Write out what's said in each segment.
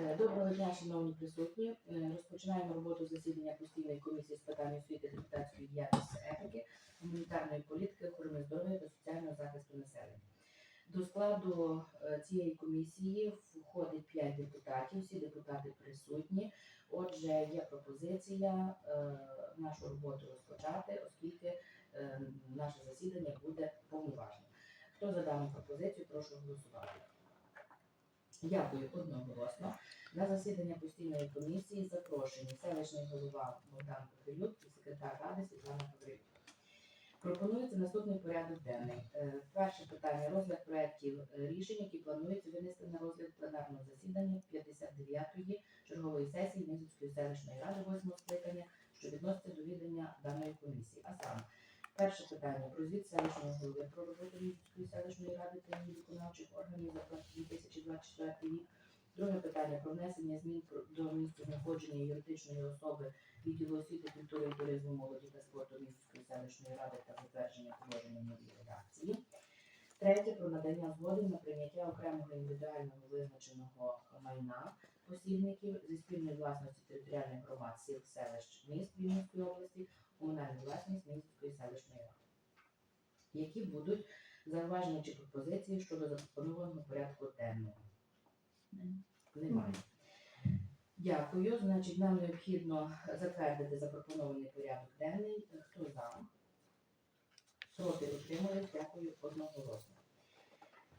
Е, Доброго дня, шановні присутні. Е, Розпочинаємо роботу засідання постійної комісії з питань освіти, депутатської діяльності, етики, гуманітарної політики, охорони здоров'я та соціального захисту населення. До складу е, цієї комісії входить 5 депутатів. Всі депутати присутні. Отже, є пропозиція нашу роботу розпочати, оскільки наше засідання буде повноважним. Хто за дану пропозицію, прошу голосувати. Дякую одноголосно. На засідання постійної комісії запрошені селищний голова Богдан Похилюк і секретар ради Світлана Гаврилюк. Пропонується наступний порядок денний. Е, Перше питання розгляд проєктів е, рішень, які планується винести на розгляд пленарного засідання 59-ї чергової сесії Низівської селищної ради 8 скликання, що відноситься до відання даної комісії. А саме, перше питання про звіт селищного голови про роботу Низівської селищної ради та її виконавчих органів за 2024 рік. Друге питання про внесення змін до місця знаходження юридичної особи відділу освіти, культури туризму, молоді та спорту Міської селищної ради та затвердження положення нової редакції. Третє про надання згоди на прийняття окремого індивідуального визначеного майна посібників зі спільної власності територіальних громад сіл, селищ, міст Вінницької області, комунальну власність Міської селищної ради. Які будуть зауваження чи пропозиції щодо запропонованого порядку денного? Немає. Дякую. Значить, нам необхідно затвердити запропонований порядок денний. Хто за? Проти утримались. Дякую одноголосно.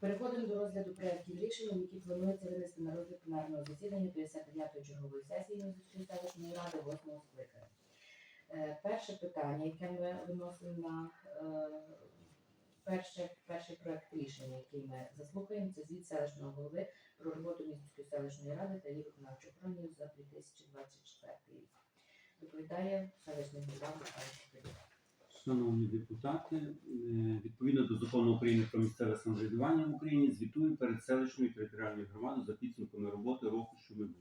Переходимо до розгляду проєктів рішень, які планується винести на розгляд пленарного засідання 59-ї чергової сесії Міської селищної ради 8 скликання. Е, Перше питання, яке ми виносимо на е, перше, перший проект рішення, який ми заслухаємо, це звіт селищного голови про роботу Міської селищної ради та її виконавчих органів за 2024 рік. Доповідає селищний голова Михайло. Шановні депутати, е, відповідно до закону України про місцеве самоврядування в Україні, звітую перед селищною територіальною громадою за підсумками роботи року, що минув.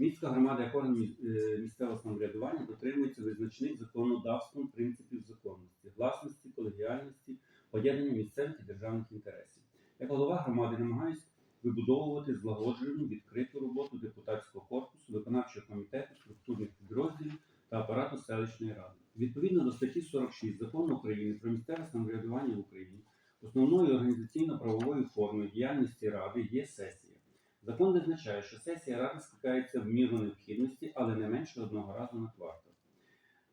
Міська громада як орган е, місцевого самоврядування дотримується визначених законодавством принципів законності, гласності, колегіальності, поєднання місцевих і державних інтересів. Як голова громади намагаюсь вибудовувати злагоджену відкриту роботу депутатського корпусу, виконавчого комітету, структурних підрозділів та апарату селищної ради. Відповідно до статті 46 Закону України про місцеве самоврядування в Україні, основною організаційно-правовою формою діяльності ради є сесія. Закон визначає, що сесія ради скликається в міру необхідності, але не менше одного разу на квартал.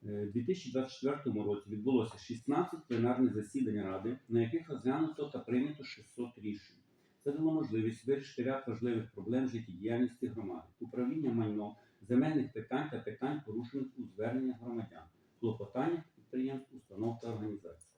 Е, У 2024 році відбулося 16 пленарних засідань ради, на яких розглянуто та прийнято 600 рішень. Це дало можливість вирішити ряд важливих проблем життєдіяльності громади, управління майном, земельних питань та питань, порушених у зверненнях громадян, клопотаннях підприємств, установ та організацій.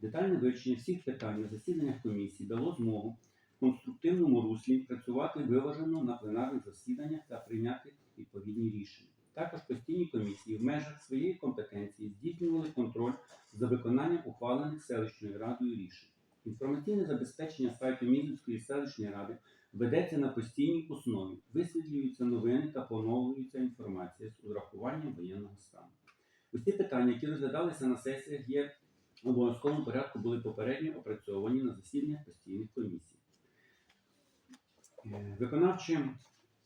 Детальне вивчення всіх питань на засіданнях комісії дало змогу конструктивному руслі працювати виважено на пленарних засіданнях та прийняти відповідні рішення. Також постійні комісії в межах своєї компетенції здійснювали контроль за виконанням ухвалених селищною радою рішень. Інформаційне забезпечення сайту Мізівської селищної ради ведеться на постійній основі, висвітлюються новини та поновлюється інформація з урахуванням воєнного стану. Усі питання, які розглядалися на сесіях, є в обов'язковому порядку були попередньо опрацьовані на засіданнях постійних комісій. Е, Виконавча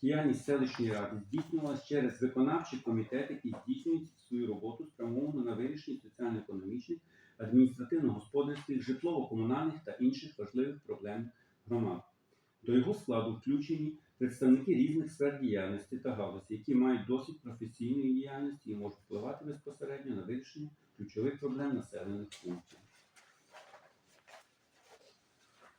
діяльність селищної ради здійснювалася через виконавчі комітети, які здійснюють свою роботу спрямовану на вирішення соціально-економічних, адміністративно-господарських, житлово-комунальних та інших важливих проблем громад. До його складу включені представники різних сфер діяльності та галузі, які мають досвід професійної діяльності і можуть впливати безпосередньо на вирішення ключових проблем населених пунктів.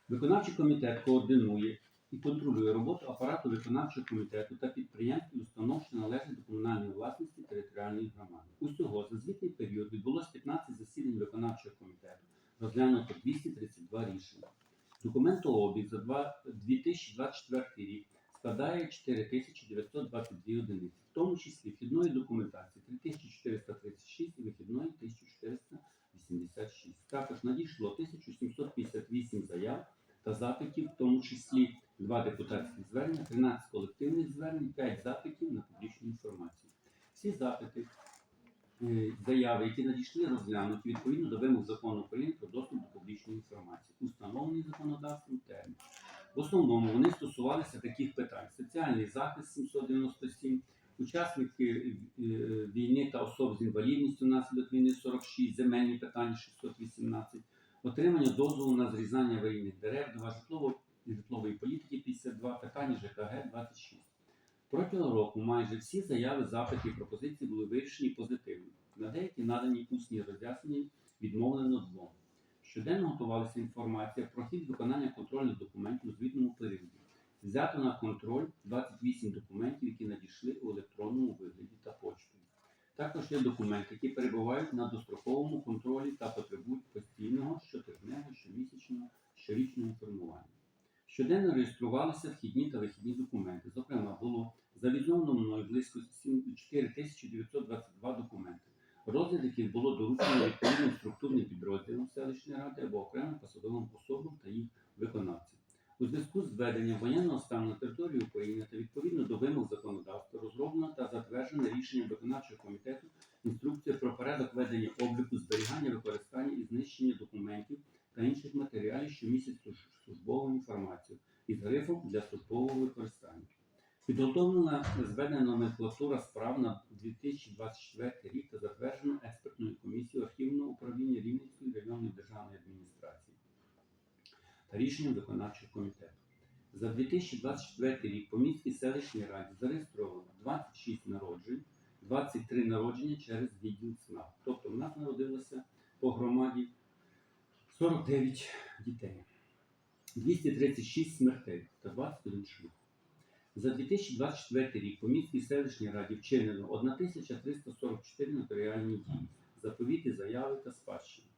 Виконавчий комітет координує і контролює роботу апарату виконавчого комітету та підприємств і установ, що належать до комунальної власності територіальної громади. Усього за звітний період відбулось 15 засідань виконавчого комітету, розглянуто 232 рішення. Документообіг за два- 2024 рік складає 4922 одиниці, в тому числі вхідної документації 3436 і вихідної 1486. Також надійшло 1758 заяв та запитів, в тому числі два депутатські звернення, 13 колективних звернень, 5 запитів на публічну інформацію. Всі запити, е, заяви, які надійшли, розглянуті відповідно до вимог закону України про доступ до публічної інформації, установлений законодавством термін. В основному вони стосувалися таких питань: соціальний захист 797, учасники е, війни та особ з інвалідністю внаслідок війни 46, земельні питання 618, отримання дозволу на зрізання аварійних дерев, 2 житлово житлової політики 52, питання ЖКГ 26. Протягом року майже всі заяви, запити і пропозиції були вирішені позитивно. На деякі надані усні роз'яснення відмовлено двом. Щоденно готувалася інформація про хід виконання контрольних документів у звітному періоді. Взято на контроль 28 документів, які надійшли у електронному вигляді та почтою. Також є документи, які перебувають на достроковому контролі та потребують постійного щотижневого, щомісячного, щорічного інформування. Щоденно реєструвалися вхідні та вихідні документи. Зокрема, було завізовано мною близько 4922 документи, розгляд яких було доручено відповідним структурним підрозділам селищної ради або окремим посадовим особам та їх виконавцям. У зв'язку з введенням воєнного стану на території України та відповідно до вимог законодавства розроблено та затверджено рішенням виконавчого комітету інструкція про порядок ведення обліку, зберігання, використання і знищення документів та інших матеріалів, що містять служ- службову інформацію із грифом для службового використання. Підготовлена зведена номенклатура справ на 2024 рік та затверджена експертною комісією архівного управління Рівненської районної державної адміністрації та рішенням виконавчого комітету. За 2024 рік по міській селищній раді зареєстровано 26 народжень, 23 народження через відділ СНАП. Тобто в нас народилося по громаді 49 дітей, 236 смертей та 21 шлюб. За 2024 рік по міській селищній раді вчинено 1344 нотаріальні дії, заповіти, заяви та спадщини.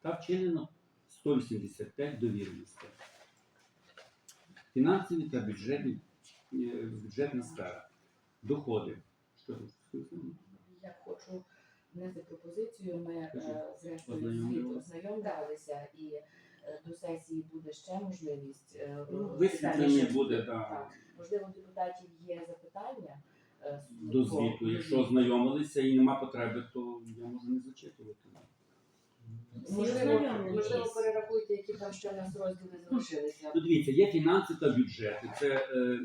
Та вчинено 185 довіреностей. Фінансові та бюджетні, е, бюджетна сфера. Доходи. Що? Я хочу внести пропозицію. Ми е, зрештою Ознайомлювалися. ознайомлювалися і е, до сесії буде ще можливість Ну, Висвітлення буде, Так. Можливо, депутатів є запитання До звіту. Якщо ознайомилися і нема потреби, то я можу не зачитувати. Можливо, можливо, перерахуйте, які там ще в нас розділи залишилися. Ну, дивіться, є фінанси та бюджети. Це е,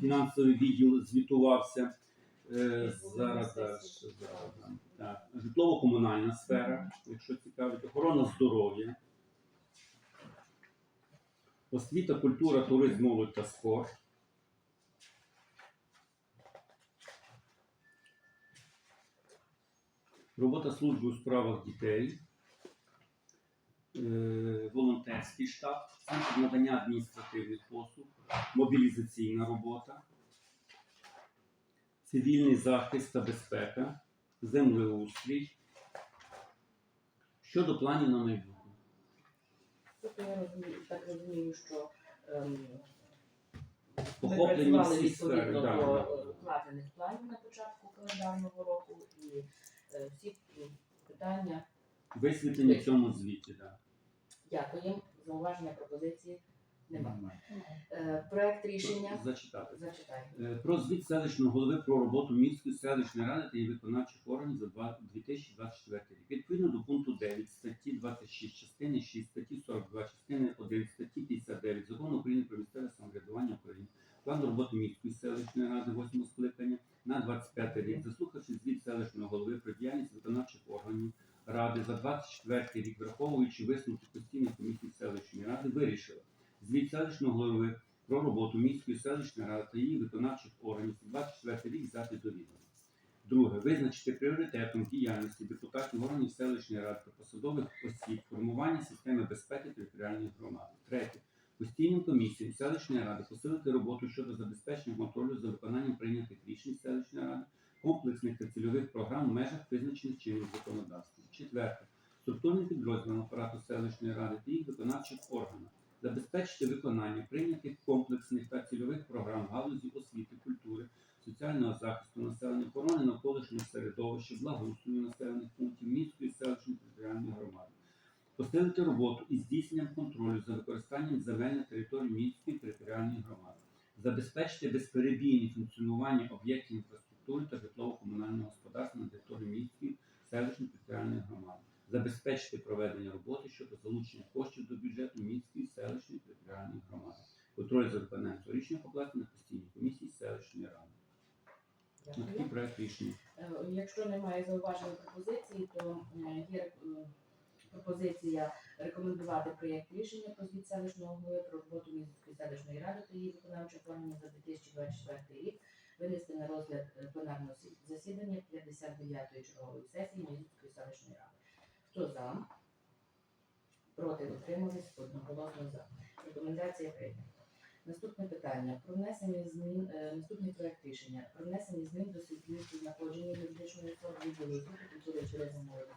фінансовий відділ звітувався. Е, зараз, зараз, зараз. Так. Житлово-комунальна сфера, якщо цікавить, охорона здоров'я, освіта, культура, туризм, молодь та спорт. Робота служби у справах дітей, волонтерський штаб, центр надання адміністративних послуг, мобілізаційна робота, цивільний захист та безпека, землеустрій. Щодо планів на майбутнє. Тобто я розумію, так розумію, що ем, всі сфери. відповідно да, до да. е, укладених планів на початку календарного року і е, всі питання. Висвітлені в цьому звіті. Да. Дякуємо. Зауваження, пропозиції немає. Е, Проект рішення Зачитати. зачитаю. Е, Про звіт селищного голови про роботу міської селищної ради та її виконавчих органів за два- 2024 рік. Відповідно до пункту 9 статті 26 частини 6 статті 42 частини 1 статті 59 Закону України про місцеве самоврядування України. План роботи міської селищної ради 8 скликання на 25 рік, заслухавши звіт селищного голови про діяльність виконавчих органів ради за 24 рік, враховуючи висновки постійної комісії селищної ради, вирішила звіт селищного голови про роботу міської селищної ради та її виконавчих органів за 24 рік взяти до відома. Друге, визначити пріоритетом діяльності депутатів органів селищної ради та посадових осіб формування системи безпеки територіальної громади. Третє, постійним комісіям селищної ради посилити роботу щодо забезпечення контролю за виконанням прийнятих рішень селищної ради, комплексних та цільових програм в межах визначених чинним законодавством. Четверте, структурним підрозділам апарату селищної ради та їх виконавчих органів. Забезпечити виконання прийнятих комплексних та цільових програм галузі освіти, культури, соціального захисту населення, охорони навколишнього середовища, благоустрою населених пунктів міської селищної територіальної громади, посилити роботу із здійсненням контролю за використанням земель на території міської територіальної громади, забезпечити безперебійне функціонування об'єктів інфраструктури та житлово-комунального господарства на території міської селищної територіальної громади забезпечити проведення роботи щодо залучення коштів до бюджету міської селищної територіальної громади. Контроль за виконанням рішення покласти на постійні комісії селищної ради. На такий проект рішення. Е, Якщо немає зауважень пропозицій, то е, є е, пропозиція рекомендувати проєкт рішення про звіт селищного голови про роботу Мізівської селищної ради та її виконавчого плану за 2024 рік винести на розгляд пленарного засідання 59-ї чергової сесії Мізівської селищної ради. Хто за? Проти утримались одноголосно за. Рекомендація прийнята. Наступне питання про внесення змін, е, наступний проект рішення про внесення змін до світлівки знаходження юридичної особи відділу освіти, культури, туризму, молоді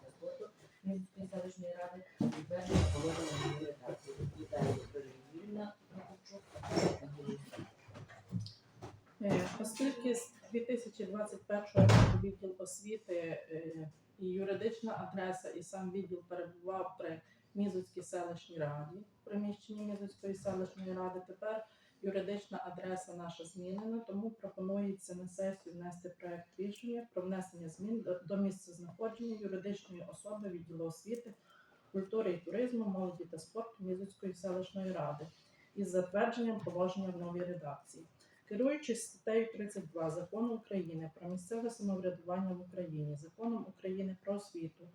та Міської селищної ради, підтвердження положення нової редакції. Вітаю Вікторія Юрівна Прокопчук. Е, Оскільки з 2021 року відділ освіти е, і юридична адреса, і сам відділ перебував при селищній раді, в приміщенні Мізоцької селищної ради, тепер юридична адреса наша змінена, тому пропонується на сесію внести проект рішення про внесення змін до, місця знаходження юридичної особи відділу освіти, культури і туризму, молоді та спорту Мізоцької селищної ради із затвердженням положення в новій редакції. Керуючись статтею 32 закону України про місцеве самоврядування в Україні, законом України про освіту,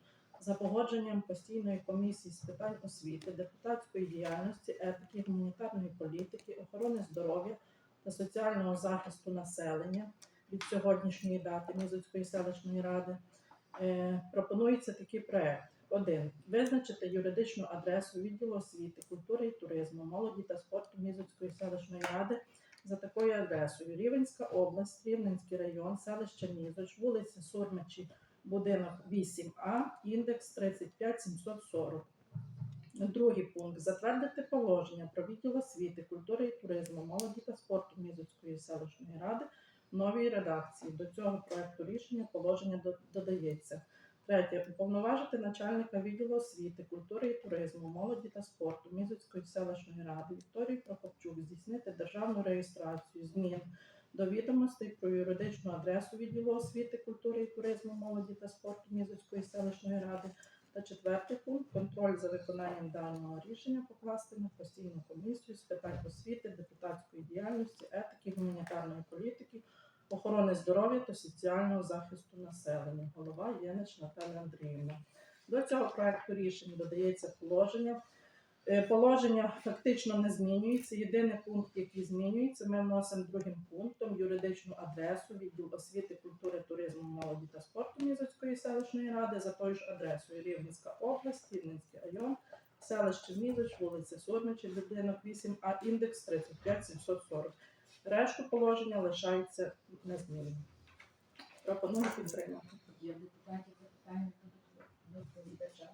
за погодженням постійної комісії з питань освіти, депутатської діяльності, етики, гуманітарної політики, охорони здоров'я та соціального захисту населення від сьогоднішньої дати Мізоцької селищної ради, е, пропонується такий проект. 1. Визначити юридичну адресу відділу освіти, культури і туризму, молоді та спорту Мізоцької селищної ради за такою адресою: Рівенська область, Рівненський район, селище Мізоч, вулиця Сурмичі, будинок 8А, індекс 35740. Другий пункт затвердити положення про відділ освіти, культури і туризму, молоді та спорту Мізоцької селищної ради в новій редакції. До цього проекту рішення положення додається. Третє. Уповноважити начальника відділу освіти, культури і туризму, молоді та спорту Мізоцької селищної ради Вікторію Прокопчук здійснити державну реєстрацію змін до відомостей про юридичну адресу відділу освіти, культури і туризму, молоді та спорту Мізоцької селищної ради. Та четвертий пункт контроль за виконанням даного рішення покласти на постійну комісію з питань освіти, депутатської діяльності, етики, гуманітарної політики, охорони здоров'я та соціального захисту населення. Голова Єнич Наталя Андріївна. До цього проекту рішень додається положення. Е, Положення фактично не змінюється. Єдиний пункт, який змінюється, ми вносимо другим пунктом юридичну адресу відділ освіти, культури, туризму, молоді та спорту Мізоцької селищної ради за тою ж адресою Рівненська область, Рівненський район, селище Мізоч, вулиця Сурмичі, будинок 8А, індекс 35740. Решту положення лишаються незмінними. Пропоную підтримати. Є депутатів запитання до доповідача?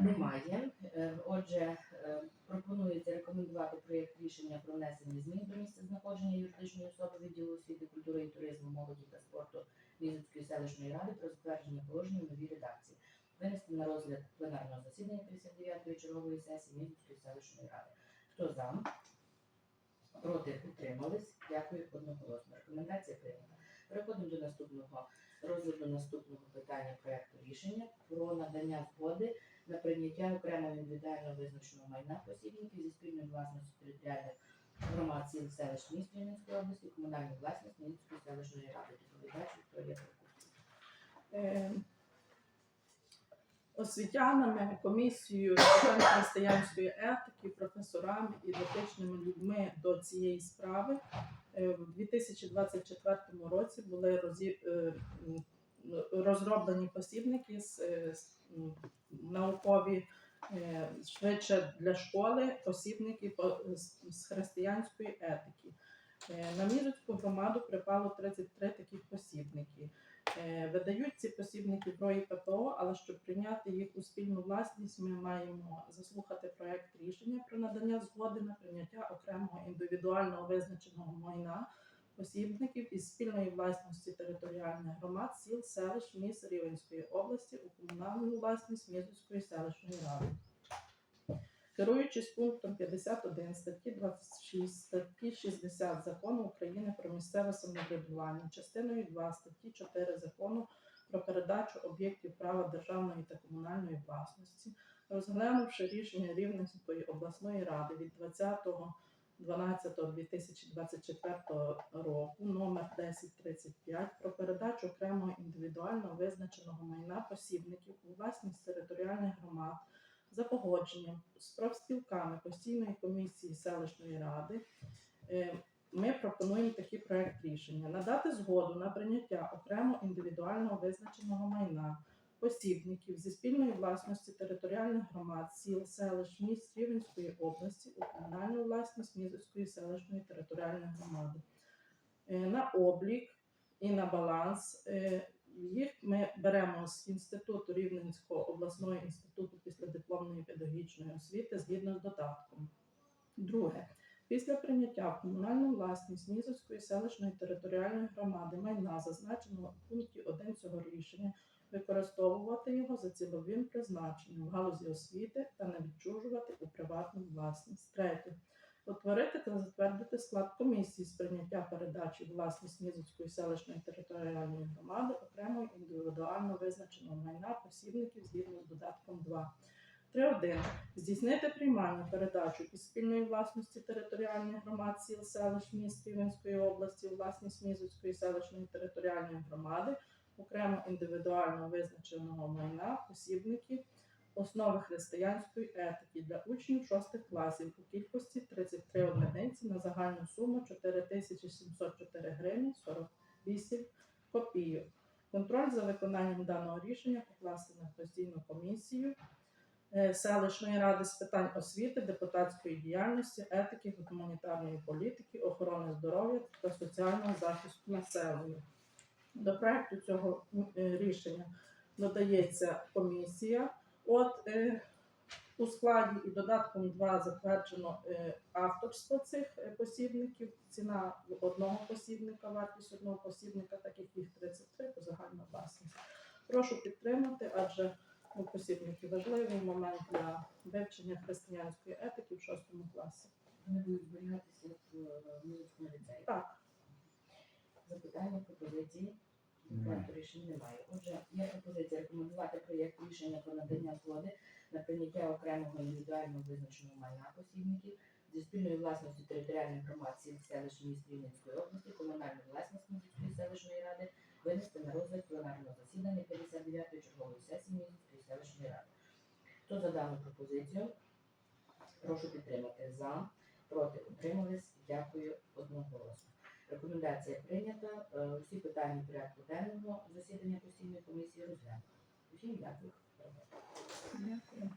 Немає. Е, Отже, е, пропонується рекомендувати проєкт рішення про внесення змін до місця знаходження юридичної особи відділу освіти, культури і туризму, молоді та спорту Вінницької селищної ради про затвердження положення новій редакції. Винести на розгляд пленарного засідання 59-ї чергової сесії Вінницької селищної ради. Хто за? Проти утримались. Дякую одноголосно. Рекомендація прийнята. Переходимо до наступного розгляду наступного питання проекту рішення про надання згоди на прийняття окремо індивідуально визначеного майна посібників зі спільної власності територіальних громад сіл селищ міст Рівненської області, комунальної власність Мінської селищної ради. Доповідач Вікторія Прокопівна. Освітянами, комісією християнської етики, професорами і дотичними людьми до цієї справи е, в 2024 році були е, розроблені посібники з, е, наукові швидше для школи, посібники по- з, християнської етики. На Мізоцьку громаду припало 33 таких посібники. Е, Видають ці посібники про ІППО, але щоб прийняти їх у спільну власність, ми маємо заслухати проект рішення про надання згоди на прийняття окремого індивідуального визначеного майна посібників із спільної власності територіальних громад, сіл, селищ, міст Рівенської області у комунальну власність Мізовської селищної ради. Керуючись пунктом 51 статті 26 статті 60 закону України про місцеве самоврядування, частиною 2 статті 4 закону про передачу об'єктів права державної та комунальної власності, розглянувши рішення Рівненської обласної ради від 20 12.2024 року номер 1035 про передачу окремого індивідуально визначеного майна посібників у власність територіальних громад за погодженням з профспілками постійної комісії селищної ради. Е, Ми пропонуємо такий проект рішення: надати згоду на прийняття окремо індивідуального визначеного майна посібників зі спільної власності територіальних громад, сіл, селищ, міст Рівненської області у комунальну власність Мізовської селищної територіальної громади. Е, На облік і на баланс е, їх ми беремо з інституту Рівненського обласного інституту післядипломної педагогічної освіти згідно з додатком. Друге. Після прийняття в комунальну власність Мізовської селищної територіальної громади майна, зазначеного у пункті 1 цього рішення, використовувати його за цільовим призначенням в галузі освіти та не відчужувати у приватну власність. Третє. Утворити та затвердити склад комісії з прийняття передачі власність Мізовської селищної територіальної громади окремо індивідуально визначеного майна посібників згідно з додатком 2. 3.1. Здійснити приймання передачу із спільної власності територіальних громад сіл, селищ, міст Рівненської області власність Мізовської селищної територіальної громади окремо індивідуально визначеного майна посібників основи християнської етики для учнів шостих класів у кількості 33 одиниці на загальну суму 4704 гривні 48 копійок. Контроль за виконанням даного рішення покласти на постійну комісію е, селищної ради з питань освіти, депутатської діяльності, етики, гуманітарної політики, охорони здоров'я та соціального захисту населення. До проекту цього е, рішення додається комісія. От е, у складі і додатком 2 затверджено е, авторство цих е, посібників. Ціна одного посібника, вартість одного посібника, так як їх 33 по загальна власність. Прошу підтримати, адже ну, посібники важливий момент для вивчення християнської етики в 6 класі. Вони будуть зберігатися в е, музичному ліцеї. Так, Запитання, пропозиції? Рішень немає. Отже, є пропозиція рекомендувати проєкт рішення про надання згоди на прийняття окремого індивідуально визначеного майна посібників зі спільної власності територіальних громад сіл селищ міст Рівненської області, комунальну власність Мізівської селищної ради винести на розгляд пленарного засідання 59-ї чергової сесії Мізівської селищної ради. Хто за дану пропозицію? Прошу підтримати за, проти утримались. Дякую одноголосно. Рекомендація прийнята. Е, Всі питання порядку денного засідання постійної комісії розглянуто. Всім дякую. дякую.